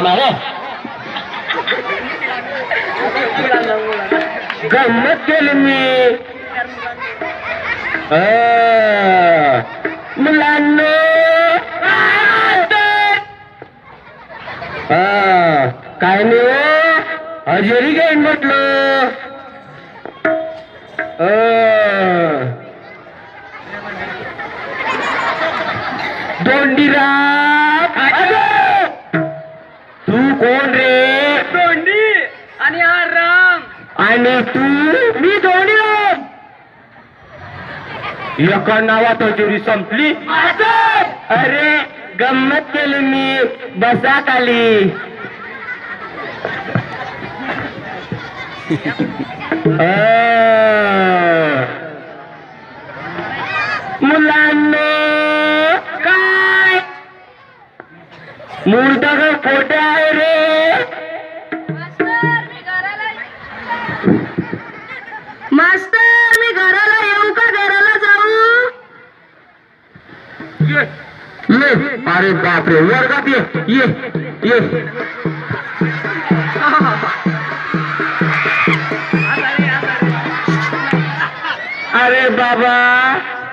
हा गंमत केली मी. मुलांनो. काय नाही ओ हजेरी घेईन म्हटलं दोंडीरा कोण रे? दोंडी आणि हा राम आणि तू? मी दोंडीराम एका नावात हजेरी संपली. अरे गंमत केली मी. बसा खाली. मुलांनो काय? मूर्त खोटे मास्तर मी घराला येऊ का? घराला जाऊ? ये. अरे बापरे वर्गात ये. ये. ये. अरे बाबा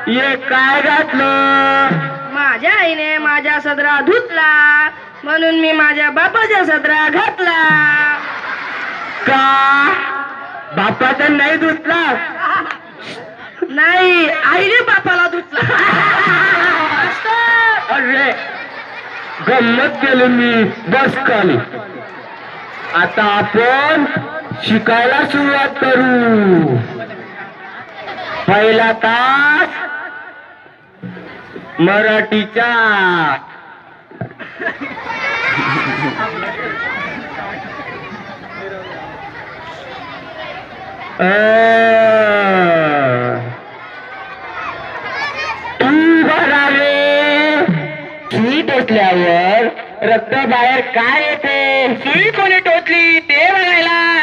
ये काय घातलं? माझ्या आईने माझ्या सदरा धुतला म्हणून मी माझ्या बापाच्या सदरा घातला. का? बापाचा नाही धुतला. नाही आईने बापाला धुतला. अरे गंमत केली मी बस खाली. आता आपण शिकायला सुरुवात करू. पहिला तास मराठीचा. तू भरा रे सुई टोचल्यावर रक्त बाहेर काय येते? सुई कोणी टोचली? ते बघायला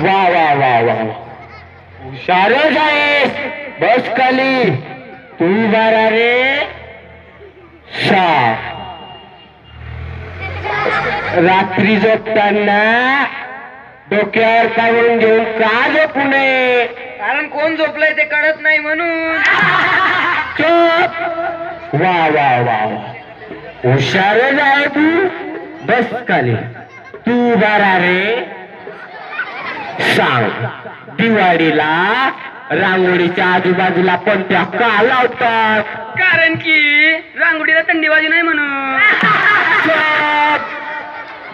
वा वा वा वा. हुशारच आहेस बस खाली. तू भरा रे. रात्री झोपताना डोक्यावर काढून घेऊन का झोपू नये कारण कोण झोपलंय ते कळत नाही म्हणून. चुप! वा वा वा वा. हुशारच आहे तू? बस खाली तू बारा रे. सांग दिवाळीला रांगोळीच्या आजूबाजूला पण त्या का लावतात? कारण की रांगोळीला थंडीबाजी नाही म्हणून. चुप!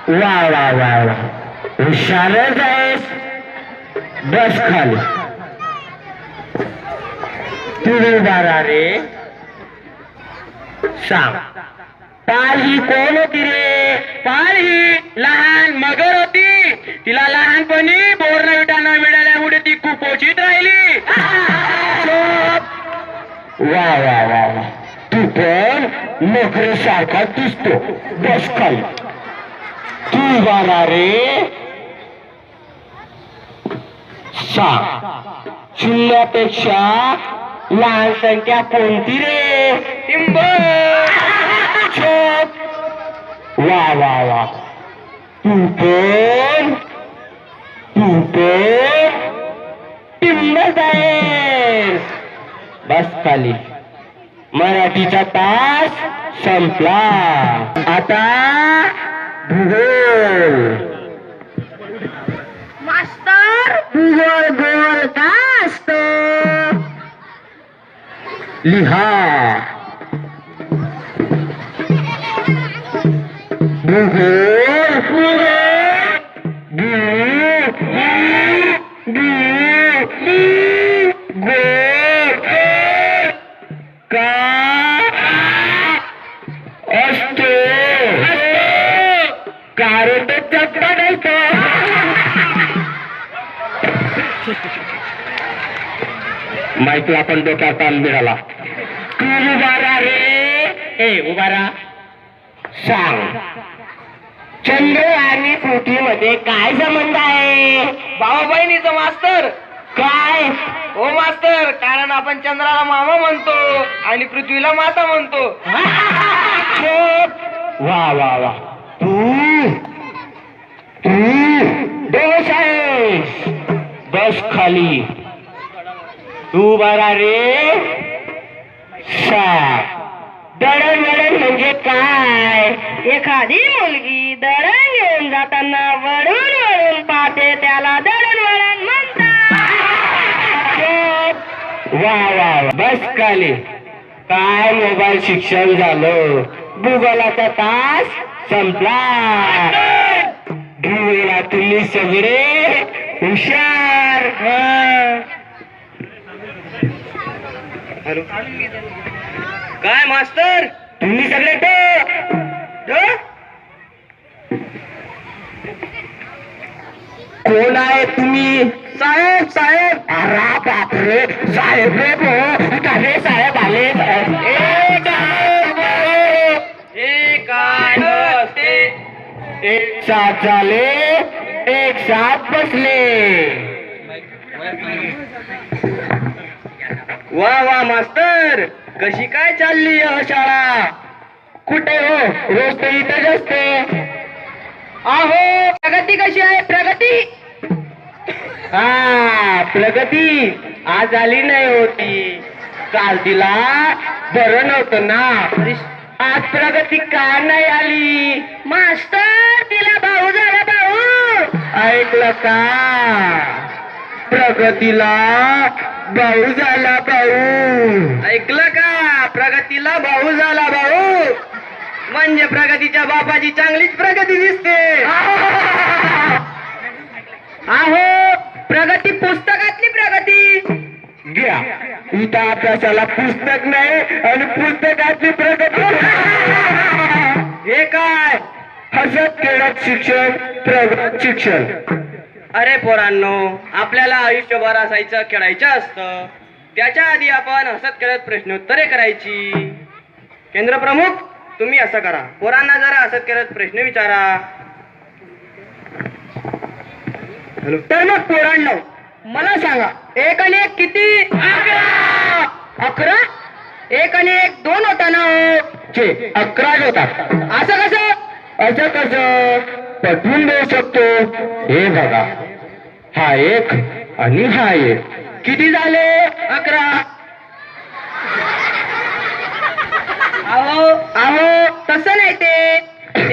वा वा वा वा. हुशारच आहेस. बस खाली. तू रे सांग. पाल ही कोण होती रे? पाल ही लहान मगर होती. तिला लहानपणी बोरण विटा न मिळाल्यामुळे ती कुपोषित राहिली. वा वा वा वा. तू पण नोकरीसारखा दिसतो. बस खाली. तू बारा रे. सांग शून्यापेक्षा लहान संख्या कोणती रे? टिंब. वा वा वा. तू पण तू पण टिंबच आहेस बस खाली. मराठीचा तास संपला. आता भूगोल. मास्तर भूगोल गोल का असतो लिहा भूगोल माईकला पण डोक्यात ताण मिळाला तू उभा राहा रे. ए उभा राहा. सांग. चंद्र आणि पृथ्वीमध्ये काय संबंध आहे? भावा बहिणीचं मास्तर. काय? हो मास्तर. कारण आपण चंद्राला मामा म्हणतो आणि पृथ्वीला माता म्हणतो. वा वा वा. तू तू दोष आहेस. बस खाली. तू बरा रे. सा दळण वळण म्हणजे काय? एखादी मुलगी दळण घेऊन जाताना वळून वळून पाहते त्याला दळण वळण म्हणतात. वा वा बस काले काय मोबाईल शिक्षण झालं? भूगोलाचा तास संपला. ध्रुवेला तुम्ही सगळे हुशार. हॅलो. काय मास्तर? तुम्ही सगळे कोण आहे तुम्ही? साहेब साहेब. अरे बापरे साहेब रे भो. अरे साहेब आले. एक साथ झाले. एक साथ बसले. वा वा मास्तर! कशी काय चालली शाळा? कुठे हो? रोज तर इथेच असते. अहो प्रगती कशी आहे? प्रगती? हा प्रगती. आज आली नाही होती. काल तिला बरं नव्हतं ना. आज प्रगती का नाही आली? मास्तर तिला भाऊ झाला भाऊ. ऐकलं का? प्रगतीला भाऊ झाला भाऊ. ऐकलं का? प्रगतीला भाऊ झाला भाऊ. म्हणजे प्रगतीच्या बापाची चांगलीच प्रगती दिसते. अहो प्रगती पुस्तकातली प्रगती. घ्या. इथं अभ्यासाला पुस्तक नाही आणि पुस्तकाची प्रगती. हे काय? हसत खेळत शिक्षण प्रगत शिक्षण. अरे पोरांनो आपल्याला आयुष्यभर असायचं खेळायचं असतं. त्याच्या आधी आपण हसत खेळत प्रश्नोत्तरे करायची. केंद्र प्रमुख तुम्ही असं करा. पोरांना जरा हसत खेळत प्रश्न विचारा. तर मग पोरांनो मला सांगा एक आणि एक किती? अकरा! एक आणि एक दोन होता ना? हो. चे असं कसं? असं कसं? पटवून देऊ शकतो. हे बघा. हा एक आणि हा एक. किती झाले? अकरा. अहो अहो. तसं नाही ते.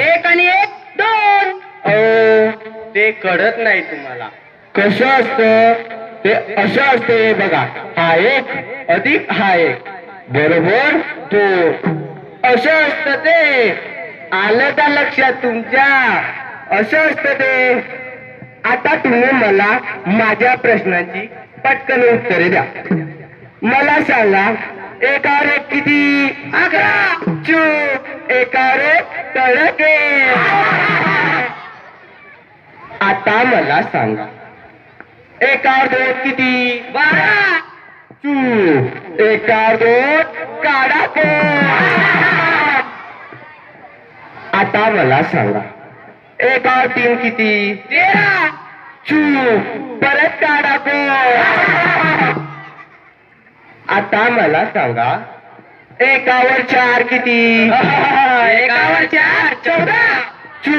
एक आणि एक दोन. अहो. ते कळत नाही तुम्हाला. कसं असतं? ते असं असते बघा. हा एक अधिक हा एक. बरोबर? तो असं असतं ते. आलं का लक्षात तुमच्या? असं असतं ते. आता तुम्ही मला माझ्या प्रश्नाची पटकन उत्तरे द्या. मला सांगा एका रे किती? अकरा! चू! एका रे तळके आता मला सांगा एका दोन किती? बारा! चू! एका दोन काढा आता मला सांगा एकावर तीन किती तेरा। चू परत. आता मला सांगा। एकावर चार किती एकावर चार, चौदा चू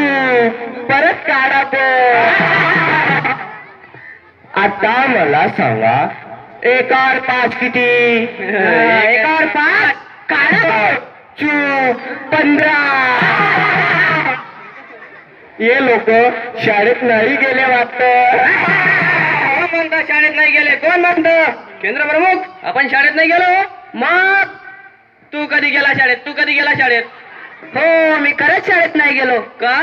परत काढा. आता मला सांगा। एकावर पाच किती एकावर पाच काढा. चू पंधरा हे लोक शाळेत नाही गेले वाटत. म्हणता शाळेत नाही गेले? कोण म्हणत? केंद्र प्रमुख आपण शाळेत नाही गेलो? मग? तू कधी गेला शाळेत? तू कधी गेला शाळेत? हो मी खरंच शाळेत नाही गेलो. का?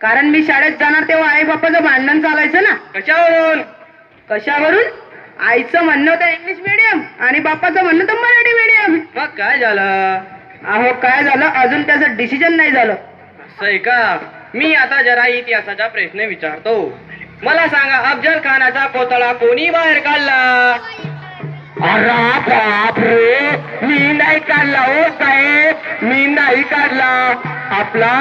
कारण मी शाळेत जाणार तेव्हा आई बापाचं भांडण चालायचं ना. कशावरून? कशावरून? आईचं म्हणणं होतं इंग्लिश मिडियम आणि बापाचं म्हणणं होतं मराठी मिडियम मग काय झालं? अहो काय झालं? अजून त्याचं डिसिजन नाही झालं. असं आहे का? मी आता जरा इतिहासाचा प्रश्न विचारतो. मला सांगा अफजल खानाचा कोतळा कोणी बाहेर काढला? रे मी नाही काढला हो साहेब. मी नाही काढला. आपला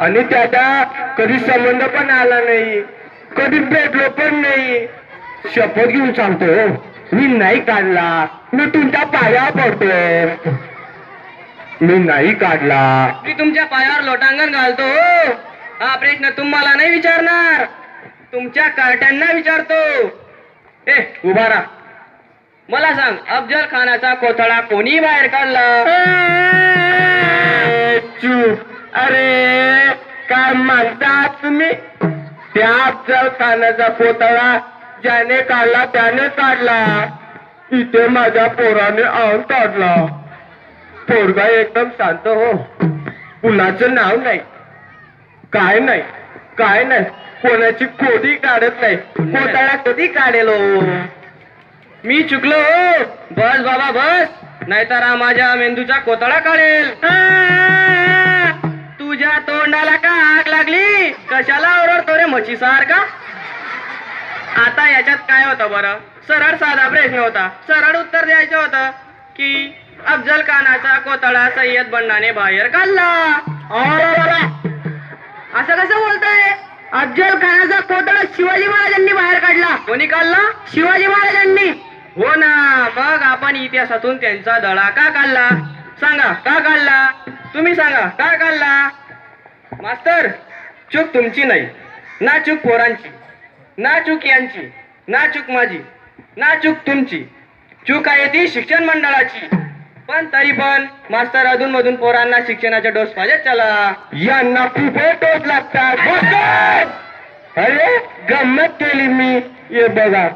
आणि त्याचा कधी संबंध पण आला नाही. कधी भेटलो पण नाही. शपथ घेऊन सांगतो मी नाही काढला. मी तुमच्या पाया पडतो मी नाही काढला. मी तुमच्या पायावर लोटांगण घालतो हा प्रश्न तुम्हाला नाही विचारणार. तुमच्या कार्ट्यांना विचारतो. ए उभा राहा. मला सांग अफजल खानाचा कोथळा कोणी बाहेर काढला? अरे काय म्हणता तुम्ही? त्या अफजल खानाचा पुतळा ज्याने काढला त्याने काढला. इथे माझ्या पोराने आऊन काढला. पोरगा एकदम शांत हो. कुणाचं नाव नाही. काय नाही काय नाही. कोणाची खोडी काढत नाही. कोटाळा कधी काढेल? मी चुकलो हो. बस बाबा बस. नाहीतर हा माझ्या मेंदूचा कोतळा काढेल. तुझ्या तोंडाला का आग लागली? कशाला ओरडतो रे म्हशी सारखा आता याच्यात काय होतं बरं? सरळ साधा प्रश्न होता. सरळ उत्तर द्यायचं होतं की अफजल खानाचा कोतळा सय्यद बंडाने बाहेर काढला. असं कसं बोलताय? अफजल खानाचा कोतळा शिवाजी महाराजांनी बाहेर काढला. कोणी काढला? शिवाजी महाराजांनी. हो ना मग आपण इतिहासातून त्यांचा दडा का काढला? सांगा का काढला? तुम्ही सांगा का काढला? मास्तर चूक तुमची नाही. ना चूक पोरांची. ना चूक यांची. ना चूक माझी. ना चूक तुमची. चूक आहे ती शिक्षण मंडळाची. पण तरी पण मास्तर अधून मधून पोरांना शिक्षणाचा डोस पाहिजे चला. यांना खूप टोच लागतात! अरे गंमत केली मी. हे बघा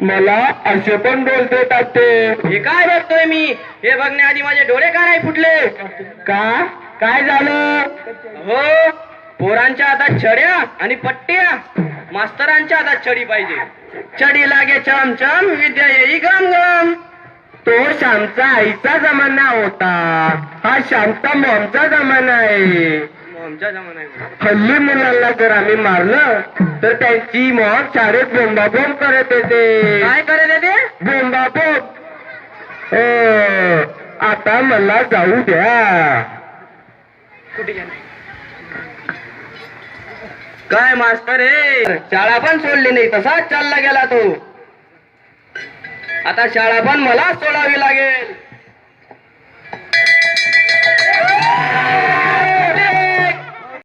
मला असे पण डोल देतात ते. हे काय बघतोय मी? हे बघण्याआधी माझे डोळे का नाही फुटले? का? काय झालं? हो पोरांच्या हातात छड्या आणि पट्ट्या. मास्तरांच्या हातात छडी पाहिजे. छडी लागे चमचम. विद्या येई गम गम. तो श्यामचा आईचा जमाना होता. हा श्यामचा मॉमचा जमाना आहे. हल्ली मुलांना जर आम्ही मारलं तर त्यांची मॉम शाळेत बोंबाबोंब करत येते. काय करत येते? बोंबाबोंब. आता मला जाऊ द्या. काय मास्तर हे? शाळा पण सोडली नाही तसाच चालला गेला तो. आता शाळा पण मला सोडावी लागेल.